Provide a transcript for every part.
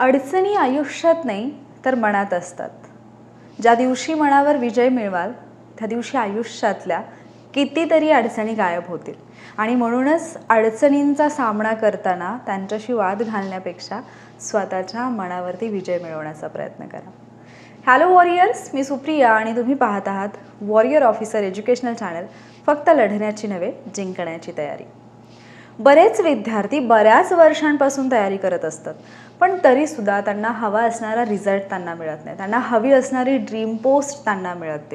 अडचणी आयुष्यात नाही तर मनात असतात. ज्या दिवशी मनावर विजय मिळवाल त्या दिवशी आयुष्यातल्या कितीतरी अडचणी गायब होतील. आणि म्हणूनच अडचणींचा सामना करताना त्यांच्याशी वाद घालण्यापेक्षा स्वतःच्या मनावरती विजय मिळवण्याचा प्रयत्न करा. हॅलो वॉरियर्स मी सुप्रिया आणि तुम्ही पाहत आहात वॉरियर ऑफिसर एज्युकेशनल चॅनल फक्त लढण्याची नव्हे जिंकण्याची तयारी. बरेच विद्यार्थी बऱ्याच वर्षांपासून तयारी करत असतात. पण तरीसुद्धा त्यांना हवा असणारा रिझल्ट त्यांना मिळत नाही. त्यांना हवी असणारी ड्रीम पोस्ट त्यांना मिळत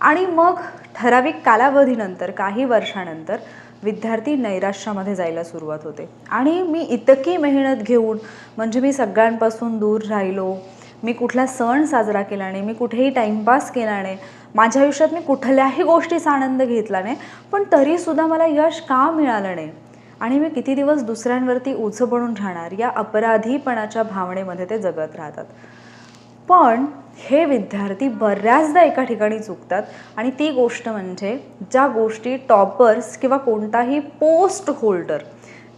आणि मग ठराविक कालावधीनंतर काही वर्षानंतर विद्यार्थी नैराश्यामध्ये जायला सुरुवात होते. आणि मी इतकी मेहनत घेऊन म्हणजे मी सगळ्यांपासून दूर राहिलो मी कुठला सण साजरा केला नाही मी कुठेही टाईमपास केला नाही माझ्या आयुष्यात मी कुठल्याही गोष्टीचा आनंद घेतला नाही पण तरीसुद्धा मला यश का मिळालं नाही? आणि मी किती दिवस दुसऱ्यांवरती ओझं बनून राहणार? या अपराधीपणाच्या भावनेमध्ये ते जगत राहतात. पण हे विद्यार्थी बऱ्याचदा एका ठिकाणी चुकतात आणि ती गोष्ट म्हणजे ज्या गोष्टी टॉपर्स किंवा कोणताही पोस्ट होल्डर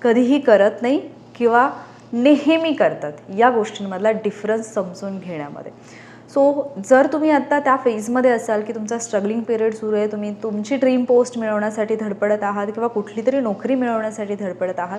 कधीही करत नाही किंवा नेहमी करतात या गोष्टींमधला डिफरन्स समजून घेण्यामध्ये. सो जर तुम्ही आत्ता त्या फेजमध्ये असाल की तुमचा स्ट्रगलिंग पिरियड सुरू आहे तुम्ही तुमची ड्रीम पोस्ट मिळवण्यासाठी धडपडत आहात किंवा कुठली तरी नोकरी मिळवण्यासाठी धडपडत आहात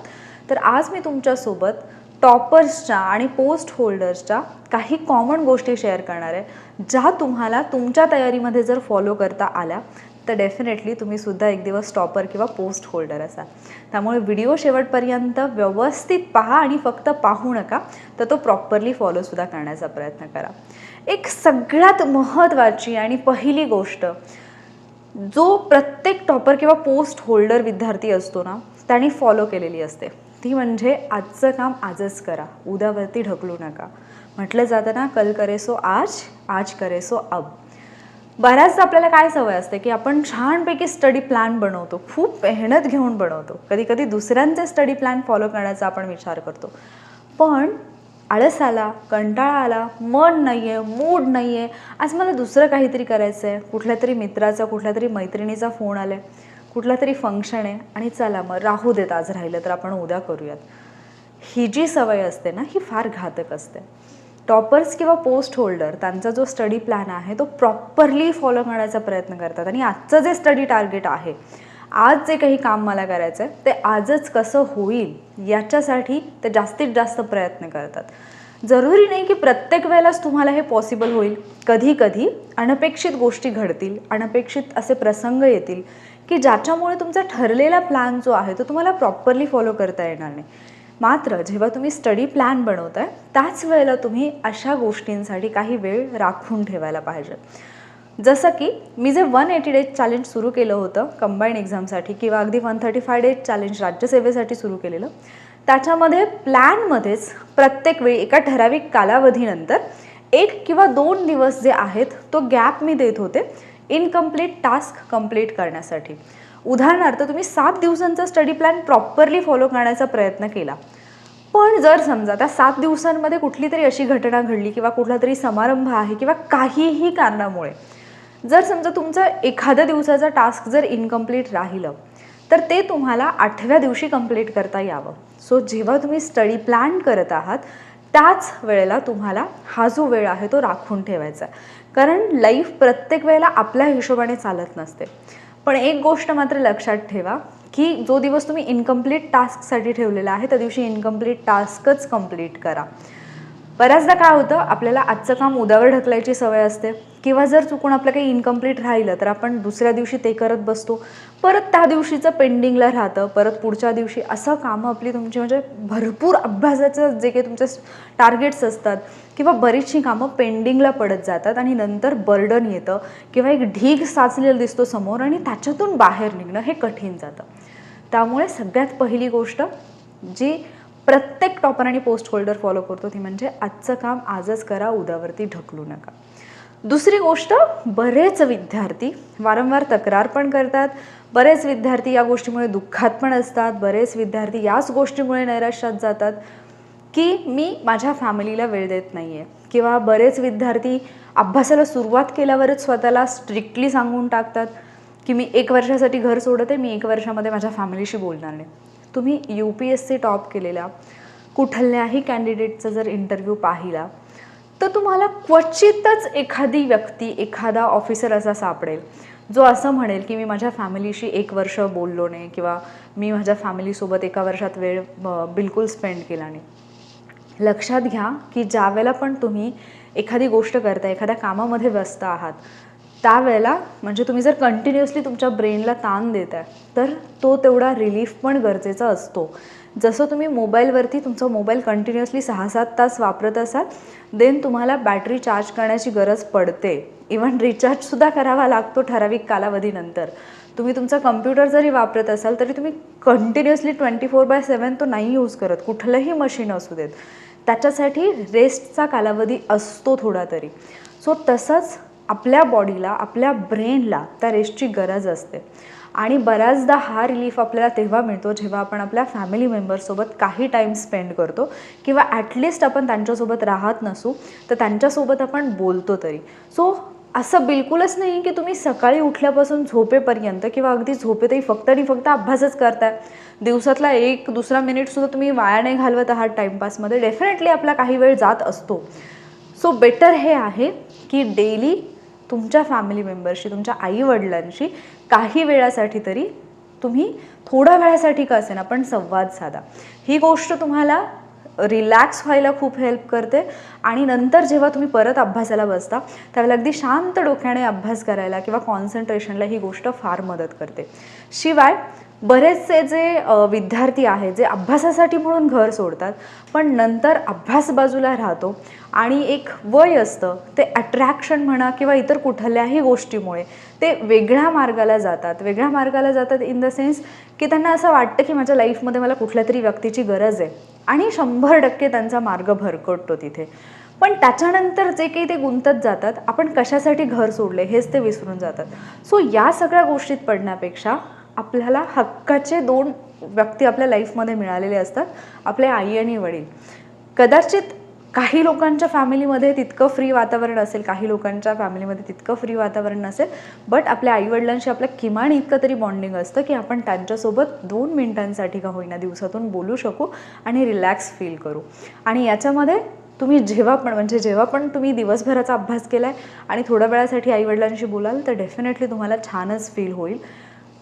तर आज मी तुमच्यासोबत टॉपर्सच्या आणि पोस्ट होल्डर्सच्या काही कॉमन गोष्टी शेअर करणार आहे ज्या तुम्हाला तुमच्या तयारीमध्ये जर फॉलो करता आल्या तर डेफिनेटली तुम्ही सुद्धा एक दिवस टॉपर किंवा पोस्ट होल्डर असाल. त्यामुळे व्हिडिओ शेवटपर्यंत व्यवस्थित पहा आणि फक्त पाहू नका तर तो प्रॉपरली फॉलोसुद्धा करण्याचा प्रयत्न करा. एक सगळ्यात महत्त्वाची आणि पहिली गोष्ट जो प्रत्येक टॉपर किंवा पोस्ट होल्डर विद्यार्थी असतो ना त्यांनी फॉलो केलेली असते. ती म्हणजे आजचं काम आजच करा उद्यावरती ढकलू नका. म्हटलं जातं ना कल करे सो आज आज करे सो अब. बऱ्याचदा आपल्याला काय सवय असते की आपण छानपैकी स्टडी प्लॅन बनवतो खूप मेहनत घेऊन बनवतो. कधी कधी दुसऱ्यांचे स्टडी प्लॅन फॉलो करण्याचा आपण विचार करतो. पण आळस आला कंटाळा आला मन नाही आहे मूड नाही आहे आज मला दुसरं काहीतरी करायचं आहे कुठल्या तरी मित्राचा कुठल्या तरी मैत्रिणीचा फोन आला आहे कुठला तरी फंक्शन आहे. आणि चला मग राहू देत आज राहिलं तर आपण उद्या करूयात. ही जी सवय असते ना ही फार घातक असते. टॉपर्स किंवा पोस्ट होल्डर त्यांचा जो स्टडी प्लॅन आहे तो प्रॉपरली फॉलो करण्याचा प्रयत्न करतात. आणि आजचं जे स्टडी टार्गेट आहे आज जे काही काम मला करायचं आहे ते आजच कसं होईल याच्यासाठी ते जास्तीत जास्त प्रयत्न करतात. जरुरी नाही की प्रत्येक वेळेलाच तुम्हाला हे पॉसिबल होईल. कधी कधी अनपेक्षित गोष्टी घडतील अनपेक्षित असे प्रसंग येतील की ज्याच्यामुळे तुमचा ठरलेला प्लॅन जो आहे तो तुम्हाला प्रॉपरली फॉलो करता येणार नाही. मात्र जेव्हा तुम्ही स्टडी प्लॅन बनवताय त्याच वेळेला तुम्ही अशा गोष्टींसाठी काही वेळ राखून ठेवायला पाहिजे. जसं की मी जे वन एटी डेज चॅलेंज सुरू केलं होतं कंबाईंड एक्झामसाठी किंवा अगदी one thirty five days challenge राज्यसेवेसाठी सुरू केलेलं त्याच्यामध्ये प्लॅनमध्येच प्रत्येक वेळी एका ठराविक कालावधीनंतर एक किंवा दोन दिवस जे आहेत तो गॅप मी देत होते इनकम्प्लीट टास्क कंप्लीट करण्यासाठी. उदाहरणार्थ तुम्ही सात दिवसांचा स्टडी प्लॅन प्रॉपरली फॉलो करण्याचा प्रयत्न केला. पण जर समजा त्या सात दिवसांमध्ये कुठली तरी अशी घटना घडली किंवा कुठला तरी समारंभ आहे किंवा काहीही कारणामुळे जर समजा तुमचा एखाद्या दिवसाचा टास्क जर इनकम्प्लीट राहिलं तर ते तुम्हाला आठव्या दिवशी कंप्लीट करता यावं. सो जेव्हा तुम्ही स्टडी प्लॅन करत आहात त्याच वेळेला तुम्हाला हा जो वेळ आहे तो राखून ठेवायचा आहे. कारण लाईफ प्रत्येक वेळेला आपल्या हिशोबाने चालत नसते. पण एक गोष्ट मात्र लक्षात ठेवा की जो दिवस तुम्ही इनकम्प्लीट टास्कसाठी ठेवलेला आहे त्या दिवशी इनकम्प्लीट टास्कच कंप्लीट करा. बऱ्याचदा काय होतं आपल्याला आजचं काम उद्यावर ढकलायची सवय असते किंवा जर चुकून आपलं काही इनकम्प्लीट राहिलं तर आपण दुसऱ्या दिवशी ते करत बसतो. परत त्या दिवशीचं पेंडिंगला राहतं परत पुढच्या दिवशी असं कामं आपली तुमची म्हणजे भरपूर अभ्यासाचं जे काही तुमचे टार्गेट्स असतात किंवा बरीचशी कामं पेंडिंगला पडत जातात आणि नंतर बर्डन येतं किंवा एक ढीग साचलेला दिसतो समोर आणि त्याच्यातून बाहेर निघणं हे कठीण जातं. त्यामुळे सगळ्यात पहिली गोष्ट जी प्रत्येक टॉपर आणि पोस्ट होल्डर फॉलो करतो ती म्हणजे आजचं काम आजच करा उद्यावरती ढकलू नका. दुसरी गोष्ट बरेच विद्यार्थी वारंवार तक्रार पण करतात. बरेच विद्यार्थी या गोष्टीमुळे दुःखात पण असतात. बरेच विद्यार्थी याच गोष्टीमुळे नैराश्यात जातात की मी माझ्या फॅमिलीला वेळ देत नाही आहे किंवा बरेच विद्यार्थी अभ्यासाला सुरुवात केल्यावरच स्वतःला स्ट्रिक्टली सांगून टाकतात की मी एक वर्षासाठी घर सोडते मी एक वर्षामध्ये माझ्या फॅमिलीशी बोलणार नाही. तुम्ही U P S C top केलेल्या कुठल्याही कॅन्डिडेटचा जर इंटरव्ह्यू पाहिला तर तुम्हाला क्वचितच एखादी व्यक्ती एखादा ऑफिसर असा सापडेल जो असं म्हणेल की मी माझ्या फॅमिलीशी एक वर्ष बोललो नाही किंवा मी माझ्या फॅमिलीसोबत एका वर्षात वेळ बिलकुल स्पेंड केला नाही. लक्षात घ्या की ज्यावेळेला पण तुम्ही एखादी गोष्ट करता एखाद्या कामामध्ये व्यस्त आहात त्यावेळेला म्हणजे तुम्ही जर कंटिन्युअसली तुमच्या ब्रेनला ताण देत आहे तर तो तेवढा रिलीफ पण गरजेचा असतो. जसं तुम्ही मोबाईलवरती तुमचा मोबाईल कंटिन्युअसली सहा सात तास वापरत असाल देन तुम्हाला बॅटरी चार्ज करण्याची गरज पडते. इवन रिचार्जसुद्धा करावा लागतो ठराविक कालावधीनंतर. तुम्ही तुमचा कम्प्युटर जरी वापरत असाल तरी तुम्ही continuously twenty four by seven तो नाही यूज करत. कुठलंही मशीन असू देत. त्याच्यासाठी रेस्टचा कालावधी असतो थोडा तरी. सो तसंच आपल्या बॉडीला आपल्या ब्रेनला त्या रेस्टची गरज असते. आणि बऱ्याचदा हा रिलीफ आपल्याला तेव्हा मिळतो जेव्हा आपण आपल्या फॅमिली मेंबर्ससोबत काही टाईम स्पेंड करतो किंवा ॲटलिस्ट आपण त्यांच्यासोबत राहत नसू तर त्यांच्यासोबत आपण बोलतो तरी. सो असं बिलकुलच नाही की तुम्ही सकाळी उठल्यापासून झोपेपर्यंत किंवा अगदी झोपेतही फक्त आणि फक्त अभ्यासच करताय. दिवसातला एक दुसरा मिनिटसुद्धा तुम्ही वाया नाही घालवत आहात टाईमपासमध्ये डेफिनेटली आपला काही वेळ जात असतो. सो बेटर हे आहे की डेली तुमच्या फॅमिली मेंबरशी तुमच्या आईवडिलांशी काही वेळासाठी तरी तुम्ही थोड्या वेळासाठी का असेना पण संवाद साधा. ही गोष्ट तुम्हाला रिलॅक्स व्हायला खूप हेल्प करते आणि नंतर जेव्हा तुम्ही परत अभ्यासाला बसता त्यावेळेला अगदी शांत डोक्याने अभ्यास करायला किंवा कॉन्सन्ट्रेशनला ही गोष्ट फार मदत करते. शिवाय बरेचसे जे विद्यार्थी आहेत जे अभ्यासासाठी म्हणून घर सोडतात पण नंतर अभ्यास बाजूला राहतो आणि एक वय असतं ते अट्रॅक्शन म्हणा किंवा इतर कुठल्याही गोष्टीमुळे ते वेगळ्या मार्गाला जातात. वेगळ्या मार्गाला जातात इन द सेन्स की त्यांना असं वाटतं की माझ्या लाईफमध्ये मला कुठल्या तरी व्यक्तीची गरज आहे आणि शंभर टक्के त्यांचा मार्ग भरकटतो तिथे. पण त्याच्यानंतर जे काही ते गुंतत जातात आपण कशासाठी घर सोडले हेच ते विसरून जातात. सो या सगळ्या गोष्टीत पडण्यापेक्षा आपल्याला हक्काचे दोन व्यक्ती आपल्या लाईफमध्ये मिळालेले असतात आपले आई आणि वडील. कदाचित काही लोकांच्या फॅमिलीमध्ये तितकं फ्री वातावरण असेल काही लोकांच्या फॅमिलीमध्ये तितकं फ्री वातावरण नसेल बट आपल्या आईवडिलांशी आपलं किमान इतकं तरी बॉन्डिंग असतं की आपण त्यांच्यासोबत दोन मिनिटांसाठी का होईना दिवसातून बोलू शकू आणि रिलॅक्स फील करू. आणि याच्यामध्ये तुम्ही जेव्हा पण म्हणजे जेव्हा पण तुम्ही दिवसभराचा अभ्यास केला आहे आणि थोड्या वेळासाठी आईवडिलांशी बोलाल तर डेफिनेटली तुम्हाला छानच फील होईल.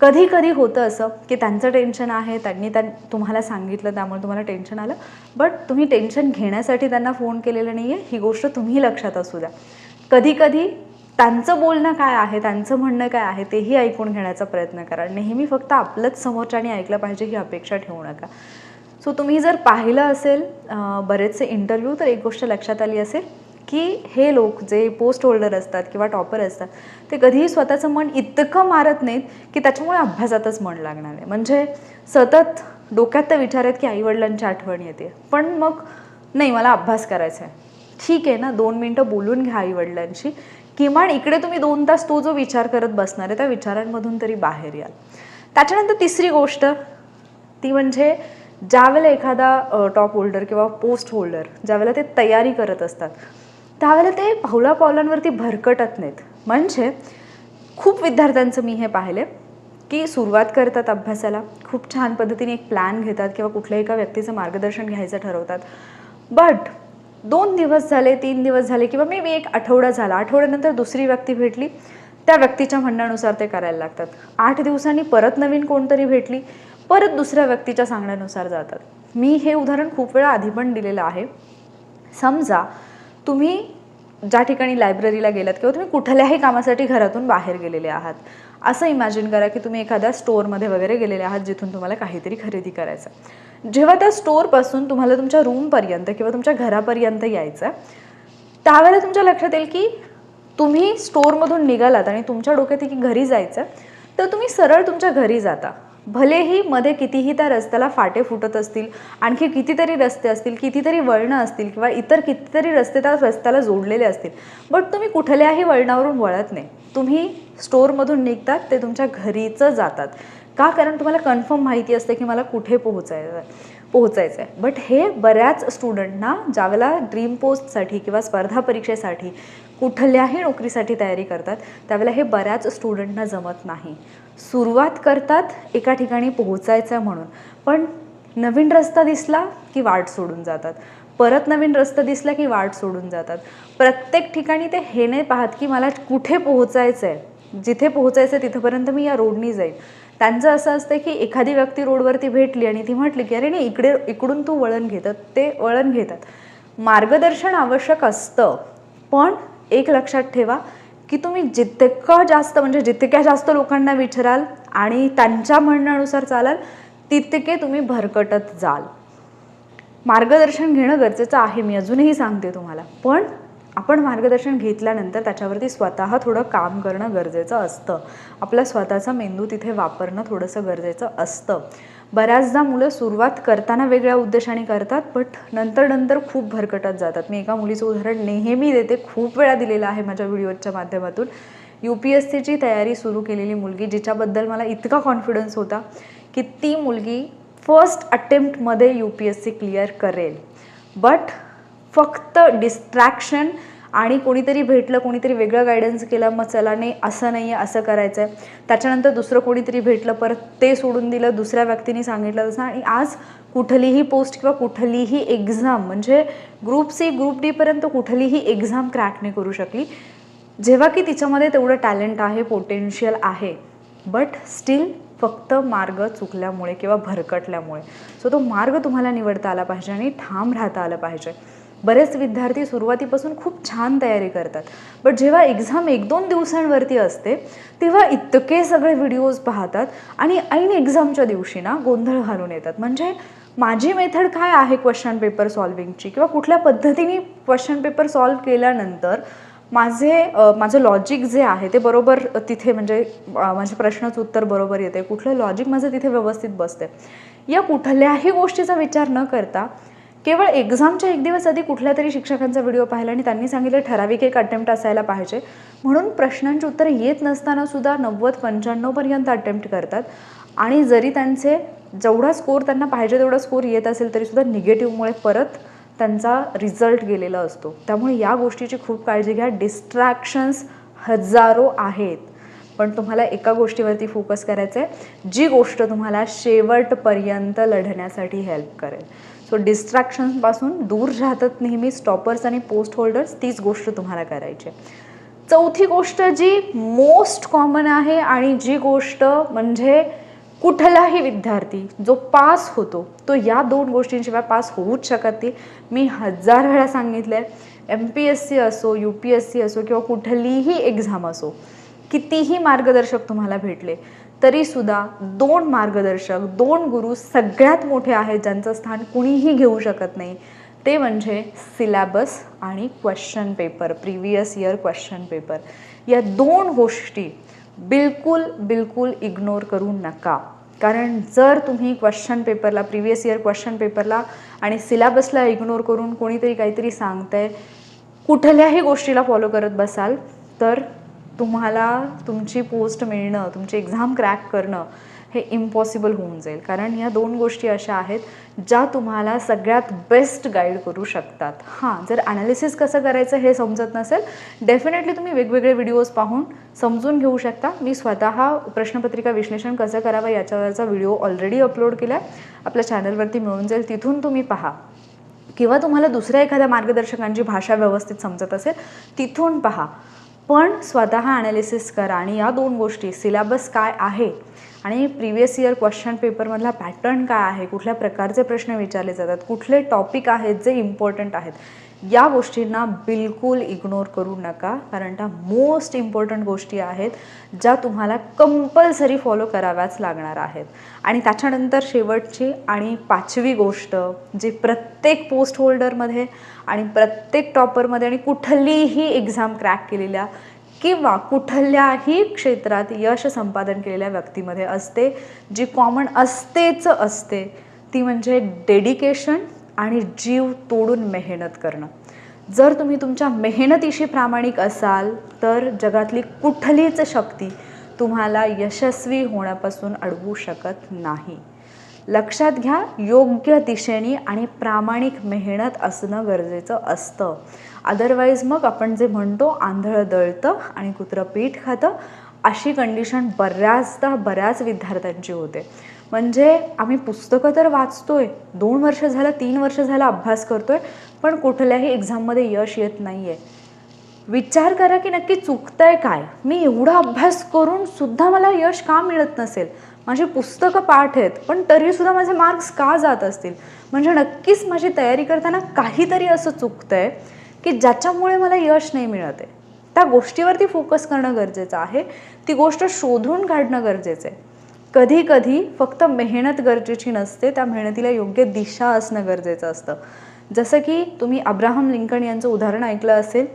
कधी कधी होतं असं की त्यांचं टेन्शन आहे त्यांनी त्या तुम्हाला सांगितलं त्यामुळे तुम्हाला टेन्शन आलं. बट तुम्ही टेन्शन घेण्यासाठी त्यांना फोन केलेलं नाही आहे ही गोष्ट तुम्ही लक्षात असू द्या. कधी कधी त्यांचं बोलणं काय आहे त्यांचं म्हणणं काय आहे तेही ऐकून घेण्याचा प्रयत्न करा. नेहमी फक्त आपलंच समोरच्याने ऐकलं पाहिजे ही अपेक्षा ठेवू नका. सो तुम्ही जर पाहिलं असेल बरेचसे इंटरव्ह्यू तर एक गोष्ट लक्षात आली असेल की हे लोक जे पोस्ट होल्डर असतात किंवा टॉपर असतात ते कधीही स्वतःचं मन इतकं मारत नाहीत की त्याच्यामुळे अभ्यासातच मन लागणार आहे. म्हणजे सतत डोक्यात तर विचार आहेत की आईवडिलांची आठवण येते. पण मग नाही मला अभ्यास करायचा आहे. ठीक आहे ना दोन मिनटं बोलून घ्या आईवडिलांशी. किमान इकडे तुम्ही दोन तास तो जो विचार करत बसणार आहे त्या विचारांमधून तरी बाहेर याल. त्याच्यानंतर तिसरी गोष्ट ती म्हणजे ज्यावेळेला एखादा टॉप होल्डर किंवा पोस्ट होल्डर ज्यावेळेला ते तयारी करत असतात त्यावेळेला ते पावला पावलांवरती भरकटत नाहीत. म्हणजे खूप विद्यार्थ्यांचं मी हे पाहिले की सुरुवात करतात अभ्यासाला. खूप छान पद्धतीने एक प्लॅन घेतात किंवा कुठल्याही एका व्यक्तीचं मार्गदर्शन घ्यायचं ठरवतात. बट दोन दिवस झाले तीन दिवस झाले किंवा मे बी एक आठवडा झाला. आठवड्यानंतर दुसरी व्यक्ती भेटली. त्या व्यक्तीच्या म्हणण्यानुसार ते करायला लागतात. आठ दिवसांनी परत नवीन कोणतरी भेटली. परत दुसऱ्या व्यक्तीच्या सांगण्यानुसार जातात. मी हे उदाहरण खूप वेळा आधी पण दिलेलं आहे. समजा तुम्ही ज्या ठिकाणी लायब्ररीला गेलात किंवा तुम्ही कुठल्याही कामासाठी घरातून बाहेर गेलेले आहात असं इमॅजिन करा की तुम्ही एखाद्या स्टोअरमध्ये वगैरे गेलेले आहात जिथून तुम्हाला काहीतरी खरेदी करायचं जेव्हा त्या स्टोअरपासून तुम्हाला तुमच्या रूमपर्यंत किंवा तुमच्या घरापर्यंत यायचं आहे, त्यावेळेला तुमच्या लक्षात येईल की तुम्ही स्टोअरमधून निघालात आणि तुमच्या डोक्यात की घरी जायचं तर तुम्ही सरळ तुमच्या घरी जाता. भलेही मध्ये कितीही त्या रस्त्याला फाटे फुटत असतील आणखी कितीतरी रस्ते असतील कितीतरी वळणं असतील किंवा इतर कितीतरी रस्ते त्या रस्त्याला जोडलेले असतील बट तुम्ही कुठल्याही वळणावरून वळत नाही. तुम्ही स्टोअरमधून निघतात ते तुमच्या घरीचं जातात. का? कारण तुम्हाला कन्फर्म माहिती असते की मला कुठे पोहोचायचं आहे पोहोचायचं आहे बट हे बऱ्याच स्टुडंटना ज्यावेळेला ड्रीम पोस्टसाठी किंवा स्पर्धा परीक्षेसाठी कुठल्याही नोकरीसाठी तयारी करतात त्यावेळेला हे बऱ्याच स्टुडंटना जमत नाही. सुरुवात करतात एका ठिकाणी पोहोचायचं आहे म्हणून. पण नवीन रस्ता दिसला की वाट सोडून जातात. परत नवीन रस्ता दिसला की वाट सोडून जातात. प्रत्येक ठिकाणी ते हे नाही पाहत की मला कुठे पोहोचायचं आहे जिथे पोहोचायचं आहे तिथंपर्यंत मी या रोडनी जाईन. त्यांचं असं असतं की एखादी व्यक्ती रोडवरती भेटली आणि ती म्हटली की अरे नाही इकडे इकडून तू वळण घेतात. ते वळण घेतात. मार्गदर्शन आवश्यक असतं पण एक लक्षात ठेवा की तुम्ही जितकं जास्त म्हणजे जितक्या जास्त लोकांना विचाराल आणि त्यांच्या म्हणण्यानुसार चालाल तितके तुम्ही भरकटत जाल. मार्गदर्शन घेणं गरजेचं आहे मी अजूनही सांगते तुम्हाला. पण आपण मार्गदर्शन घेतल्यानंतर त्याच्यावरती स्वतः थोडं काम करणं गरजेचं असतं. आपला स्वतःचा मेंदू तिथे वापरणं थोडंसं गरजेचं असतं. बऱ्याचदा मुलं सुरुवात करताना वेगळ्या उद्देशाने करतात बट नंतर नंतर खूप भरकटत जातात. मी एका मुलीचं उदाहरण नेहमी देते खूप वेळा दिलेलं आहे माझ्या व्हिडिओच्या माध्यमातून. यू पी एस सीची तयारी सुरू केलेली मुलगी जिच्याबद्दल मला इतका कॉन्फिडन्स होता की ती मुलगी first अटेम्प्टमध्ये U P S C clear करेल. बट फक्त डिस्ट्रॅक्शन आणि कोणीतरी भेटलं कोणीतरी वेगळं गायडन्स केलं मग चला नाही असं नाही आहे असं करायचं आहे त्याच्यानंतर दुसरं कोणीतरी भेटलं परत ते सोडून दिलं दुसऱ्या व्यक्तीने सांगितलं तसं. आणि आज कुठलीही पोस्ट किंवा कुठलीही एक्झाम म्हणजे ग्रुप सी ग्रुप डीपर्यंत कुठलीही एक्झाम क्रॅक नाही करू शकली. जेव्हा की तिच्यामध्ये तेवढं टॅलेंट आहे पोटेन्शियल आहे बट स्टील फक्त मार्ग चुकल्यामुळे किंवा भरकटल्यामुळे. सो तो मार्ग तुम्हाला निवडता आला पाहिजे आणि ठाम राहता आलं पाहिजे. बरेच विद्यार्थी सुरुवातीपासून खूप छान तयारी करतात. बट जेव्हा एक्झाम एक दोन दिवसांवरती असते तेव्हा इतके सगळे व्हिडिओज पाहतात आणि ऐन एक्झामच्या दिवशी ना गोंधळ घालून येतात. म्हणजे माझी मेथड काय आहे क्वेश्चन पेपर सॉल्विंगची किंवा कुठल्या पद्धतीने क्वेश्चन पेपर सॉल्व केल्यानंतर माझे माझं लॉजिक जे आहे ते बरोबर तिथे म्हणजे माझे माझ्या प्रश्नाचं उत्तर बरोबर येते कुठलं लॉजिक माझं तिथे व्यवस्थित बसते या कुठल्याही गोष्टीचा विचार न करता केवळ एक्झामच्या एक दिवस आधी कुठल्या तरी शिक्षकांचा व्हिडिओ पाहिला आणि त्यांनी सांगितलं ठराविक एक अटेम्प्ट असायला पाहिजे. म्हणून प्रश्नांची उत्तरं येत नसताना सुद्धा नव्वद पंच्याण्णवपर्यंत अटेम्प्ट करतात. आणि जरी त्यांचे जेवढा स्कोर त्यांना पाहिजे तेवढा स्कोर येत असेल तरीसुद्धा निगेटिव्हमुळे परत त्यांचा रिझल्ट गेलेला असतो. त्यामुळे या गोष्टीची खूप काळजी घ्या. डिस्ट्रॅक्शन्स हजारो आहेत. पण तुम्हाला एका गोष्टीवरती फोकस करायचं आहे जी गोष्ट तुम्हाला शेवटपर्यंत लढण्यासाठी हेल्प करेल. सो डिस्ट्रॅक्शन्सपासून दूर राहतात नेहमी स्टॉपर्स आणि पोस्ट होल्डर्स तीच गोष्ट तुम्हाला करायची चौथी गोष्ट जी मोस्ट कॉमन आहे आणि जी गोष्ट म्हणजे कुठलाही विद्यार्थी जो पास होतो तो या दोन गोष्टींशिवाय पास होऊच शकत नाही. मी हजार वेळा सांगितलं आहे एम पी एस सी असो यू पी एस सी असो किंवा कुठलीही एक्झाम असो कितीही मार्गदर्शक तुम्हाला भेटले तरीसुद्धा दोन मार्गदर्शक दोन गुरु सगळ्यात मोठे आहेत ज्यांचं स्थान कुणीही घेऊ शकत नाही. ते म्हणजे सिलॅबस आणि question paper previous year question paper या दोन गोष्टी बिलकुल बिलकुल इग्नोर करू नका. कारण जर तुम्ही क्वेश्चन पेपरला प्रिव्हियस इयर क्वेश्चन पेपरला आणि सिलॅबसला इग्नोर करून कोणीतरी काहीतरी सांगतंय कुठल्याही गोष्टीला फॉलो करत बसाल तर तुम्हाला तुमची पोस्ट मिळणं तुमची एक्झाम क्रॅक करणं हे इम्पॉसिबल होऊन जाईल. कारण या दोन गोष्टी अशा आहेत ज्या तुम्हाला सगळ्यात बेस्ट गाईड करू शकतात. हां जर ॲनालिसिस कसं करायचं हे समजत नसेल डेफिनेटली तुम्ही वेगवेगळे व्हिडिओज पाहून समजून घेऊ शकता. मी स्वतः प्रश्नपत्रिका विश्लेषण कसं करावं याच्यावरचा व्हिडिओ ऑलरेडी अपलोड केला आहे आपल्या चॅनलवरती मिळून जाईल तिथून तुम्ही पहा. किंवा तुम्हाला दुसऱ्या एखाद्या मार्गदर्शकांची भाषा व्यवस्थित समजत असेल तिथून पहा. पण स्वतः ॲनालिसिस करा. आणि या दोन गोष्टी सिलॅबस काय आहे आणि प्रिव्हियस इयर क्वेश्चन पेपरमधला पॅटर्न काय आहे कुठल्या प्रकारचे प्रश्न विचारले जातात कुठले टॉपिक आहेत जे इम्पॉर्टंट आहेत. या गोष्टींना बिलकुल इग्नोर करू नका कारण त्या मोस्ट इम्पॉर्टंट गोष्टी आहेत ज्या तुम्हाला कंपल्सरी फॉलो कराव्याच लागणार आहेत. आणि त्याच्यानंतर शेवटची आणि पाचवी गोष्ट जी प्रत्येक पोस्ट होल्डरमध्ये आणि प्रत्येक टॉपरमध्ये आणि कुठलीही एक्झाम क्रॅक केलेल्या किंवा कुठल्याही क्षेत्रात यश संपादन केलेल्या व्यक्तीमध्ये असते जी कॉमन असतेच असते ती म्हणजे डेडिकेशन आणि जीव तोडून मेहनत करणं. जर तुम्ही तुमच्या मेहनतीशी प्रामाणिक असाल तर जगातली कुठलीच शक्ती तुम्हाला यशस्वी होण्यापासून अडवू शकत नाही. लक्षात घ्या योग्य दिशेने आणि प्रामाणिक मेहनत असणं गरजेचं असतं. अदरवाईज मग आपण जे म्हणतो आंधळं दळतं आणि कुत्रं पीठ खातं अशी कंडिशन बऱ्याचदा बऱ्याच विद्यार्थ्यांची होते. म्हणजे आम्ही पुस्तकं तर वाचतोय. दोन वर्ष झालं तीन वर्ष झालं अभ्यास करतोय पण कुठल्याही एक्झाममध्ये यश येत नाही आहे विचार करा की नक्की चुकतंय काय. मी एवढा अभ्यास करून सुद्धा मला यश का मिळत नसेल? माझी पुस्तकं पाठ आहेत पण तरीसुद्धा माझे मार्क्स का जात असतील? म्हणजे नक्कीच माझी तयारी करताना काहीतरी असं चुकतं आहे की ज्याच्यामुळे मला यश नाही मिळत आहे. त्या गोष्टीवरती फोकस करणं गरजेचं आहे. ती गोष्ट शोधून काढणं गरजेचं आहे. कधी कधी फक्त मेहनत गरजेची नसते त्या मेहनतीला योग्य दिशा असणं गरजेचं असतं. जसं की तुम्ही अब्राहम लिंकन यांचं उदाहरण ऐकलं असेल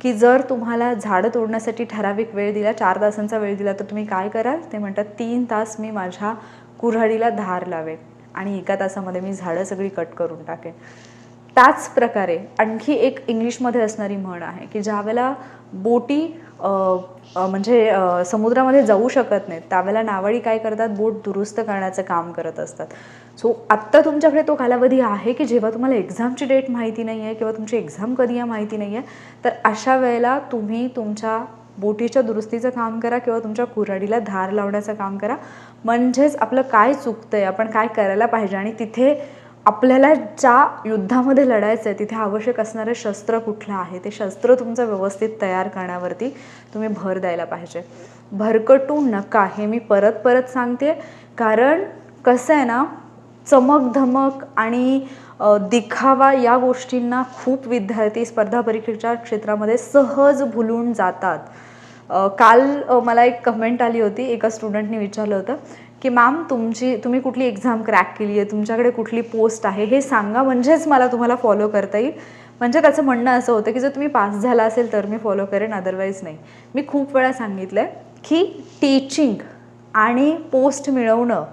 की जर तुम्हाला झाडं तोडण्यासाठी ठराविक वेळ दिला चार तासांचा वेळ दिला तर तुम्ही काय कराल? ते म्हणतात तीन तास मी माझ्या कुऱ्हाडीला धार लावेन आणि एका तासामध्ये मी झाडं सगळी कट करून टाकेन. त्याच प्रकारे आणखी एक इंग्लिशमध्ये असणारी म्हण आहे की ज्यावेळेला बोटी म्हणजे समुद्रामध्ये जाऊ शकत नाहीत. त्यावेळेला नावाळी काय करतात? बोट दुरुस्त करण्याचं काम करत असतात. सो आत्ता तुमच्याकडे तो कालावधी आहे की जेव्हा तुम्हाला एक्झामची डेट माहिती नाही आहे किंवा तुमची एक्झाम कधी आहे माहिती नाही आहे तर अशा वेळेला तुम्ही तुमच्या बोटीच्या दुरुस्तीचं काम करा किंवा तुमच्या कुऱ्हाडीला धार लावण्याचं काम करा. म्हणजेच आपलं काय चुकतं आहे आपण काय करायला पाहिजे? आणि तिथे आपल्याला ज्या युद्धामध्ये लढायचं आहे तिथे आवश्यक असणारे शस्त्र कुठलं आहे ते शस्त्र तुमचं व्यवस्थित तयार करण्यावरती तुम्ही भर द्यायला पाहिजे. भरकटू नका हे मी परत परत सांगते. कारण कसं आहे ना चमक धमक आणि दिखावा या गोष्टींना खूप विद्यार्थी स्पर्धा परीक्षेच्या क्षेत्रामध्ये सहज भुलून जातात. काल मला एक कमेंट आली होती एका स्टुडंटने विचारलं होतं. की मॅम तुमची तुम्ही कुठली एक्झाम क्रॅक केली आहे? तुमच्याकडे कुठली पोस्ट आहे? हे सांगा म्हणजेच मला तुम्हाला फॉलो करता येईल. म्हणजे त्याचं म्हणणं असं होतं की जर तुम्ही पास झाला असेल तर मी फॉलो करेन अदरवाईज नाही. मी खूप वेळा सांगितलं आहे की टीचिंग आणि पोस्ट मिळवणं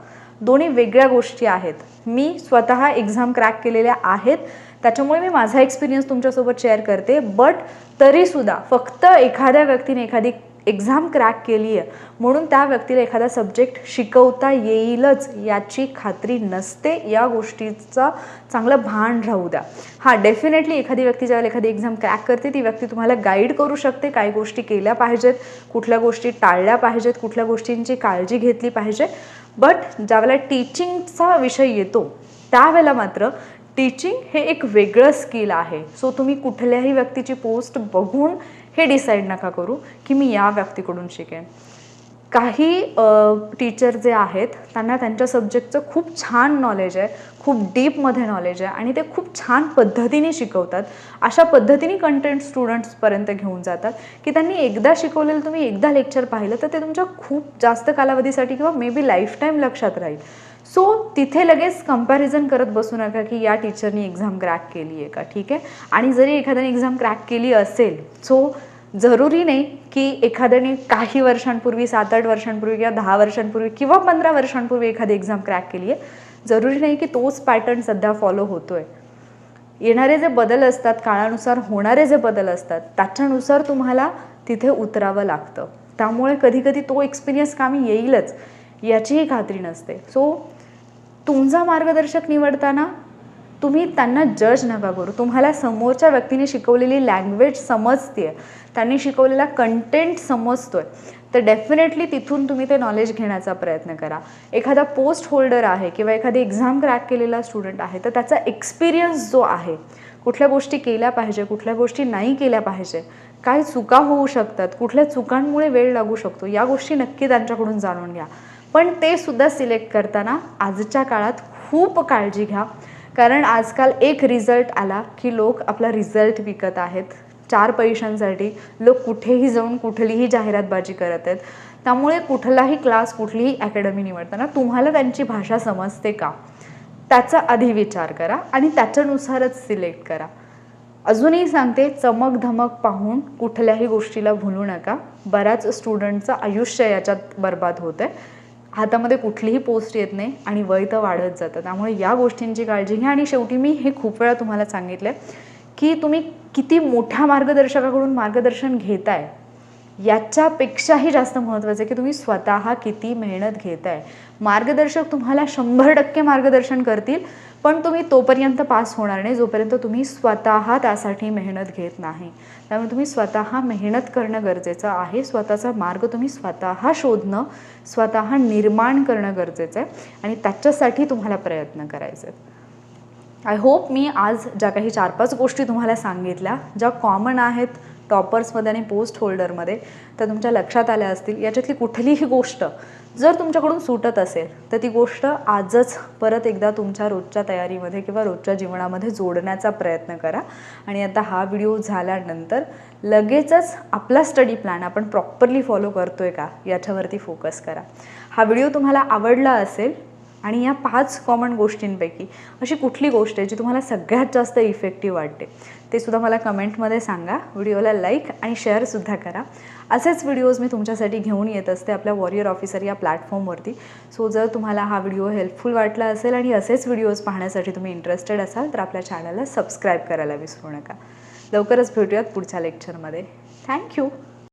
दोन्ही वेगळ्या गोष्टी आहेत. मी स्वतः एक्झाम क्रॅक केलेल्या आहेत. त्याच्यामुळे मी माझा एक्सपिरियन्स तुमच्यासोबत शेअर करते. बट तरीसुद्धा फक्त एखाद्या व्यक्तीने एखादी एक्झाम क्रॅक केली आहे. म्हणून त्या व्यक्तीला एखादा सब्जेक्ट शिकवता येईलच याची खात्री नसते. या गोष्टीचा चांगलं भान राहू द्या. हां डेफिनेटली एखादी व्यक्ती ज्यावेळेला एखादी एक्झाम क्रॅक करते ती व्यक्ती तुम्हाला गाईड करू शकते. काही गोष्टी केल्या पाहिजेत कुठल्या गोष्टी टाळल्या पाहिजेत कुठल्या गोष्टींची काळजी घेतली पाहिजे. बट ज्यावेळेला टीचिंगचा विषय येतो त्यावेळेला मात्र टीचिंग हे एक वेगळं स्किल आहे. सो तुम्ही कुठल्याही व्यक्तीची पोस्ट बघून हे डिसाईड नका करू की मी या व्यक्तीकडून शिकेन. काही टीचर जे आहेत त्यांना त्यांच्या सब्जेक्टचं खूप छान नॉलेज आहे खूप डीपमध्ये नॉलेज आहे आणि ते खूप छान पद्धतीने शिकवतात. अशा पद्धतीने कंटेंट स्टुडंट्सपर्यंत घेऊन जातात की त्यांनी एकदा शिकवलेलं तुम्ही एकदा लेक्चर पाहिलं तर ते तुमच्या खूप जास्त कालावधीसाठी किंवा मे बी लाईफ टाईम लक्षात राहील. सो तिथे लगेच कंपॅरिझन करत बसू नका की या टीचरनी एक्झाम क्रॅक केली आहे का ठीक आहे? आणि जरी एखाद्याने एक्झाम क्रॅक केली असेल सो जरुरी नाही की एखाद्याने काही वर्षांपूर्वी सात आठ वर्षांपूर्वी किंवा दहा वर्षांपूर्वी किंवा पंधरा वर्षांपूर्वी एखादी एक्झाम क्रॅक केली आहे जरुरी नाही की तोच पॅटर्न सध्या फॉलो होतो आहे येणारे जे बदल असतात काळानुसार होणारे जे बदल असतात त्याच्यानुसार तुम्हाला तिथे उतरावं लागतं. त्यामुळे कधीकधी तो एक्सपिरियन्स कामी येईलच याचीही खात्री नसते. सो तुमचा मार्गदर्शक निवडताना तुम्ही त्यांना जज नका करू. तुम्हाला समोरच्या व्यक्तीने शिकवलेली लँग्वेज समजते त्यांनी शिकवलेला कंटेंट समजतोय. तर डेफिनेटली तिथून तुम्ही ते नॉलेज घेण्याचा प्रयत्न करा. एखादा पोस्ट होल्डर आहे किंवा एखादी एक्झाम क्रॅक केलेला स्टुडंट आहे तर त्याचा एक्सपिरियन्स जो आहे कुठल्या गोष्टी केल्या पाहिजे कुठल्या गोष्टी नाही केल्या पाहिजे काय चुका होऊ शकतात कुठल्या चुकांमुळे वेळ लागू शकतो या गोष्टी नक्की त्यांच्याकडून जाणून घ्या. पण ते सुद्धा सिलेक्ट करताना आजच्या काळात खूप काळजी घ्या. कारण आजकाल एक रिझल्ट आला की लोक आपला रिझल्ट विकत आहेत. चार पैशांसाठी लोक कुठेही जाऊन कुठलीही जाहिरातबाजी करत आहेत. त्यामुळे कुठलाही क्लास कुठलीही अकॅडमी निवडताना तुम्हाला त्यांची भाषा समजते का? त्याचा आधी विचार करा आणि त्याच्यानुसारच सिलेक्ट करा. अजूनही सांगते चमक धमक पाहून कुठल्याही गोष्टीला भुलू नका. बऱ्याच स्टुडंटचं आयुष्य याच्यात बर्बाद होतं आहे हातामध्ये कुठलीही पोस्ट येत नाही आणि वय तर वाढत जातं. त्यामुळे या गोष्टींची काळजी घ्या. आणि शेवटी मी हे खूप वेळा तुम्हाला सांगितलं की तुम्ही किती मोठ्या मार्गदर्शकाकडून मार्गदर्शन घेताय याच्यापेक्षाही जास्त महत्त्वाचं आहे की तुम्ही स्वतः किती मेहनत घेताय. मार्गदर्शक तुम्हाला शंभर टक्के मार्गदर्शन करतील. पण तुम्ही तोपर्यंत पास होणार नाही जोपर्यंत तुम्ही स्वतः त्यासाठी मेहनत घेत नाही. त्यामुळे तुम्ही स्वतः मेहनत करणं गरजेचं आहे. स्वतःचा मार्ग तुम्ही स्वतः शोधणं स्वतः निर्माण करणं गरजेचं आहे आणि त्याच्यासाठी तुम्हाला प्रयत्न करायचे आहेत. आय होप मी आज ज्या काही चार पाच गोष्टी तुम्हाला सांगितल्या ज्या कॉमन आहेत टॉपर्समध्ये आणि पोस्ट होल्डरमध्ये त्या तुमच्या लक्षात आल्या असतील. याच्यातली कुठलीही गोष्ट जर तुमच्याकडून सुटत असेल तर ती गोष्ट आजच परत एकदा तुमच्या रोजच्या तयारीमध्ये किंवा रोजच्या जीवनामध्ये जोडण्याचा प्रयत्न करा. आणि आता हा व्हिडिओ झाल्यानंतर लगेचच आपला स्टडी प्लॅन आपण प्रॉपरली फॉलो करतो आहे का याच्यावरती फोकस करा. हा व्हिडिओ तुम्हाला आवडला असेल आणि या पाच कॉमन गोष्टींपैकी अशी कुठली गोष्ट आहे जी तुम्हाला सगळ्यात जास्त इफेक्टिव्ह वाटते ते सुद्धा मला कमेंटमध्ये सांगा. व्हिडिओला लाईक आणि शेअरसुद्धा करा. असेच व्हिडिओज मी तुमच्यासाठी घेऊन येत असते आपल्या वॉरियर ऑफिसर या प्लॅटफॉर्मवरती सो जर तुम्हाला हा व्हिडिओ हेल्पफुल वाटला असेल आणि असेच व्हिडिओज पाहण्यासाठी तुम्ही इंटरेस्टेड असाल तर आपल्या चॅनलला सबस्क्राईब करायला विसरू नका. लवकरच भेटूयात पुढच्या लेक्चरमध्ये थँक्यू